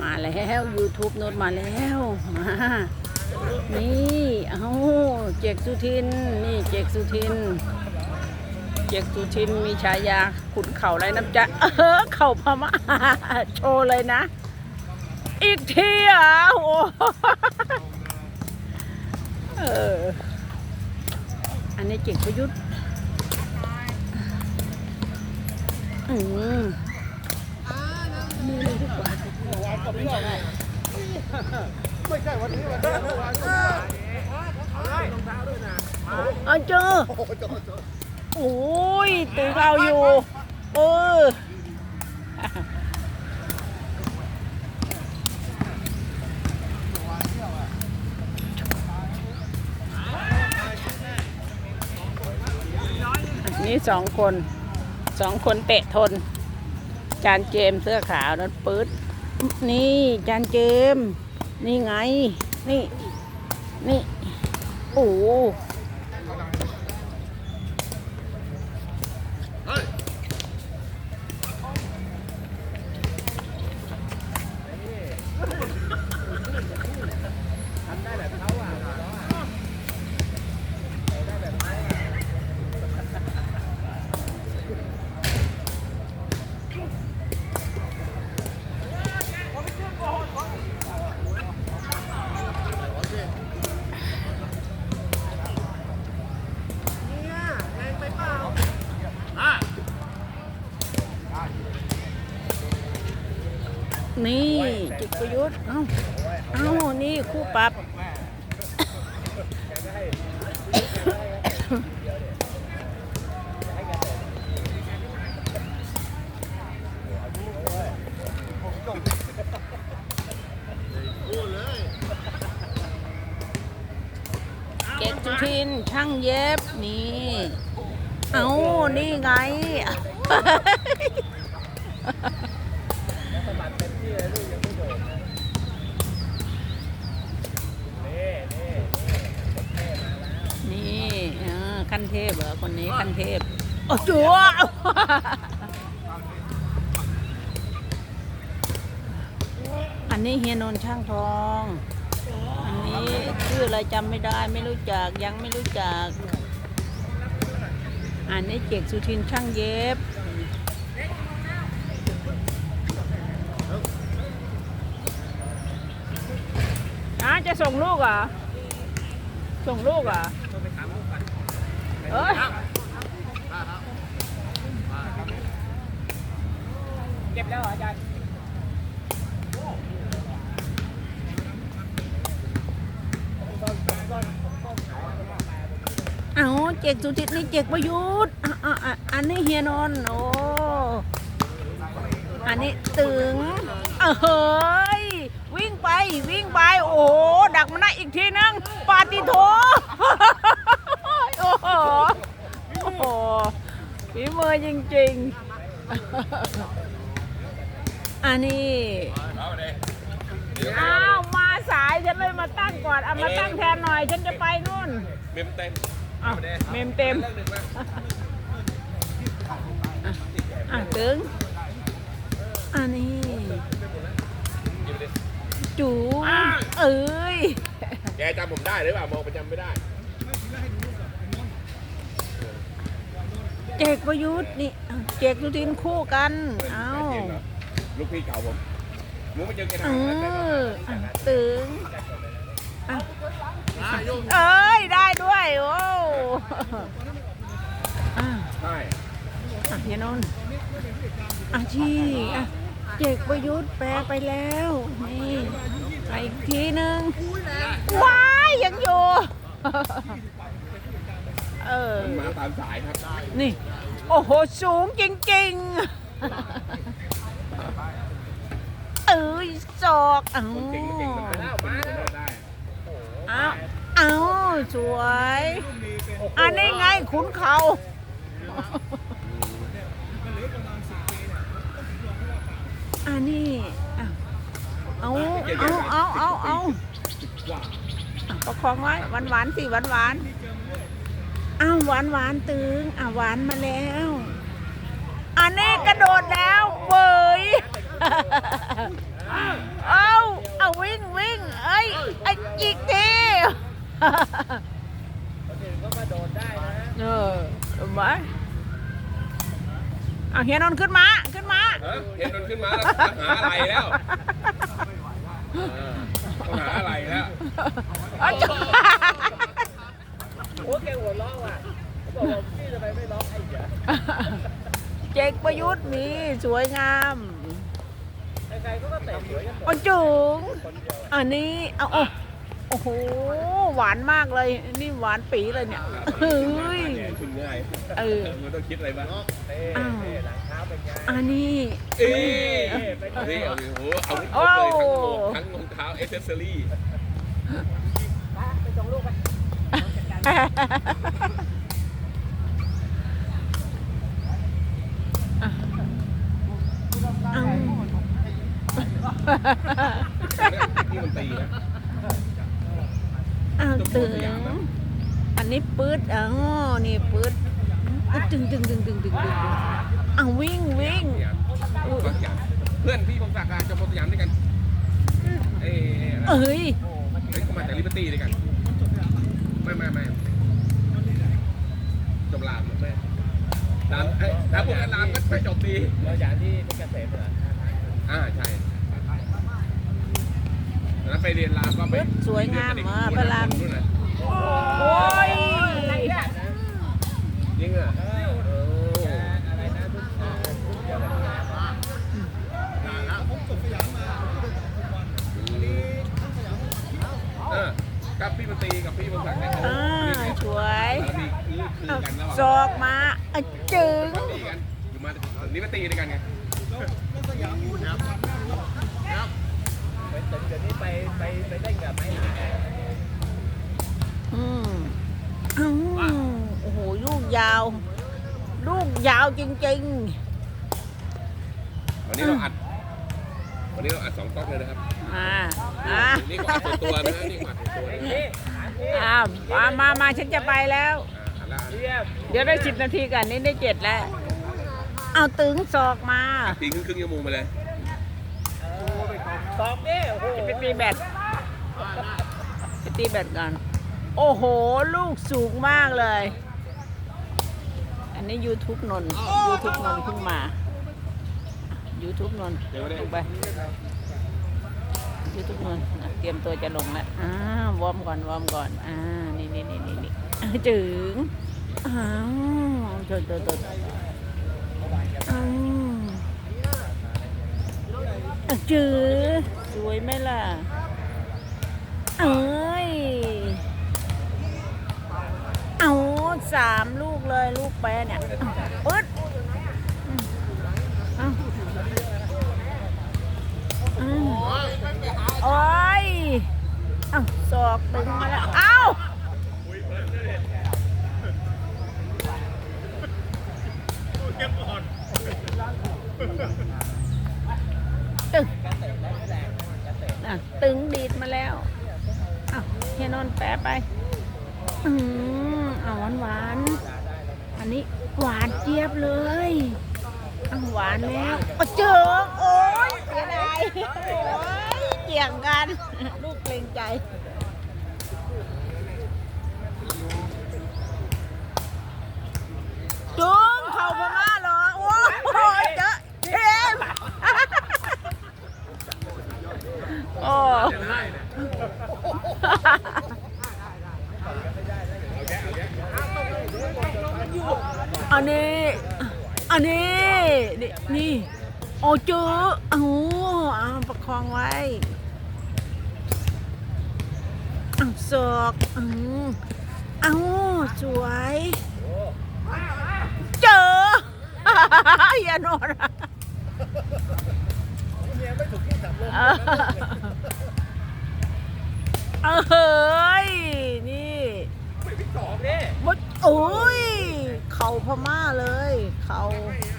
มาแล้ว YouTube โน้ตมาแล้วมานี่เอาเจกสุทินนี่เจกสุทิน เจกสุทินมีฉายาขุนเข่าไรน้ำจะเออเข่าพม่าโชว์เลยนะ อีกทีอะโอ้เอออันนี้เจกประยุทธ์อืมนี่เลยดีกว่า ไม่ใช่วันนี้วันนี้เมื่วานก็ได้รองเท้าด้วยนะเอาเจอโอ้โหโอ้ยตื่นเอาอยู่ เออนี่สองคนสองคนเตะทน จานเกมเสื้อขาวนั้นปื๊ดนี่จานเกม นี่ไง นี่ นี่ โอ้โห เนี่ยแรงไปเปล่า นี่จิตประยุทธ์เอ้าเอ้านี่คู่ปรับเกตจุทินช่างเย็บนี่ เอ้านี่ไง นี่เออ ขั้นเทพเหรอคนนี้ขั้นเทพโอ้จัวอันนี้เฮียนนช่างทอง อันนี้ชื่ออะไรจำไม่ได้ไม่รู้จักยังไม่รู้จัก อันนี้เจกสุทินช่างเย็บอาจะส่งลูกเหรอส่งลูกเหรอ เอ้ยเก็บแล้วเหรออาจารย์เอาเจกสุทินนี่เจกประยุทธ์อะอะอันนี้เฮียนอนโอ้อันนี้ตึงเฮ้ยวิ่งไปวิ่งไป โอ้โหดักมันได้อีกทีนึงปาติโถ โอ้โห โอ้โหฝีมือ จริงๆอันนี้อ้าวมาสายฉันเลยมาตั้งก่อนเอามาตั้งแทนหน่อย ฉันจะไปนู่น เมมเต็มอ้าวเมมเต็มเรื่องหนึ่งนะอะตึง อันนี้จูเอ้ย แกจำผมได้หรือเปล่ามองประจำไม่ได้ เจกประยุทธ์นี่อะเจกสุทินคู่กันเอ้าจริงเหรอลูกพี่เก่าผมมึงไม่เจอแกเอทางนั้นออะตึงอะอะโยมเอ้ยได้ด้วยโอ้อะใช่อะเฮียนนท์อาชีอะเจกประยุทธ์แปลไปแล้วนี่ไปอีกทีหนึ่งว้ายยังอยู่ เออ มันมาตามสายครับได้นี่ โอ้โห สูงจริงๆเอ้ยศอกเอ้าคนเก่งก็เก่งมาแล้วมาได้เอ้าเอ้าสวย อันนี้ไงขุนเขาอันนี้อะเอาเอาเอาเอาเอาอะประคองไว้หวานหวานๆสิหวานหวานๆ อ้าวหวานหวานๆตึงอะหวานมาแล้วอันนี้กระโดดแล้วเว้ยเอาเอาวิ่งวิ่งเอ้ยไอ้อีกทีคนอื่นก็มาโดดได้นะเออเห็นไหมเอาเฮียนนท์ขึ้นมาขึ้นมาเออเห็นมันขึ้นมาแล้วหาอะไรแล้วเออต้องหาอะไรแล้ว เอาจ้ะ โอ้แกหัวเราะว่ะเขาบอกว่าพี่ทำไมไม่ร้องไอ้เหี้ย เจก ประยุทธ์มีสวยงามใครๆก็ก็เตะสวยกันหมดโอ้จุงคนเดียวอันนี้เอาโอ้โอ้โหหวานมากเลยนี่หวานปีเลยเนี่ยเฮ้ยแหมคุณง่ายเออมันต้องคิดอะไรบ้างเต้เต้หลังเท้าเป็นไงอันนี้เอ้ยเอาดิเอาดิโอ้โหเอาครบเลยทั้งหมวกทั้งรองเท้าเอเซสซอรี่ไปส่งลูกไป เอา นี่มันตีนะเอาตึงอันนี้ปืดอ๋อนี่ปืดตึงตึงตึงตึงตึงตึงเอาวิ่งวิ่งเนี่ยบางอย่างเพื่อนพี่บงศักดิ์จะพบสยามด้วยกันเอ้ยเอ้ยเฮ้ยเขามาจากลิเบอร์ตี้ด้วยกัน ไม่ไม่ไม่จบรามไม่รามเอ้ยถ้าพูดกันรามก็ไม่จบดีเราอย่างที่เป็นเกษตรเหรออ่าใช่ แล้วไปเรียนรามก็ไปสวยงามอะพระรามนู่นน่ะโอ้ยจริงเหรอเออเอออะไรนะทุกทุกเดียวกันนะเออกับพี่มนตรีกับพี่บงศักดิ์เนี่ยอ่าสวยแล้วมีคือคือกันระหว่างศอกมาอะจึงตีกันอยู่มาถึงนี้มาตีด้วยกันไงไปตึก เดี๋ยวนี้ไปไปไปได้กับไม้หลายอืมอ้าวโอ้โหลูกยาว ลูกยาวจริง วันนี้เราอัด วันนี้เราอัดสองก๊อกเลยนะครับ ๆ อ่า อ่านี่ก็อัดตัวตัวนะฮะนี่ก็อัดตัวตัวนะนี่หาที่อ้าวมามามาฉันจะไปแล้ว อ่าอัดละเยี่ยมเดี๋ยวได้สิบนาทีกันนี่ได้เจ็ดแล้ว เอาตึงศอกมาตีครึ่งครึ่งชั่วโมงไปเลย ตอบดิโอ้โหไปตีแบตไปตีแบตก่อนโอ้โห ลูกสูงมากเลย อันนี้ YouTube นนท์ YouTube นนท์เพิ่งมา YouTube นนท์เดี๋ยวไม่ได้ลงไป YouTube นนท์อะเตรียมตัวจะลงแล้วอ่าวอร์มก่อนวอร์มก่อนอ่านี่นี่นี่นี่นี่อะจึงอ้าวโดดโดดโดดอ้าวอะ จือสวยไหมล่ะ เอ้ย เอาสามลูกเลยลูกแปรเนี่ยปึ๊ดโอ้ย เอาศอกตึงมาแล้ว เอาตึงอะ ตึงดีดมาแล้วเอาเฮียนอนแปะไป อืมเอาหวานหวาน อันนี้หวานเจี๊ยบเลยอาหวานแล้วโอ้เจอโอ้ยเสียดายโอ้ยเกี่ยงกัน ลูกเกรงใจงเข่าพม่าเหรอ โอ้ยเจอเจมส์โอ้ อันนี้ อันนี้ นี่นี่ โอ้เจอเอาเอาประคองไว้เอาศอกอืมเอาสวยเจออย่านอนอะเมียไม่ถูกที่สับลมเออเออเฮ้ยนี่สองดิมดโอ้ย เข่าพม่าเลย เข่าต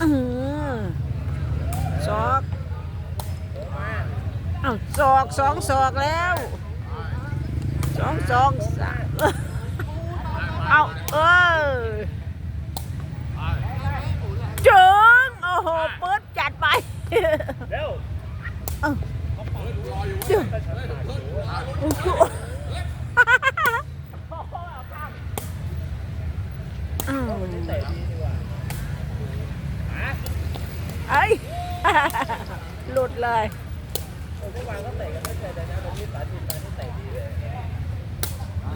อกเลยเออศอกเอ้าศอกสองศอกแล้วสองสองสามเอาเออจึงโอ้โหเปิดจัดไป เร็ว เอ้า รออยู่ เดี๋ยว เฮ้ยเฮ้ยรออยู่ โอ้โหอ้าวไอ้ย หลุดเลย เมื่อวานเขาเตะกันไม่เคยแต่นะวันนี้สาธิตม เอ้ย หลุดเลย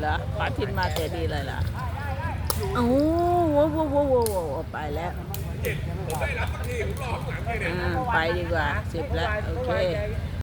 แล้วปาทินมาเตะดีเลยล่ะโอ้โหโว้โว้โว้โว้ไปแล้วไปดีกว่าสิบแล้ว โอเค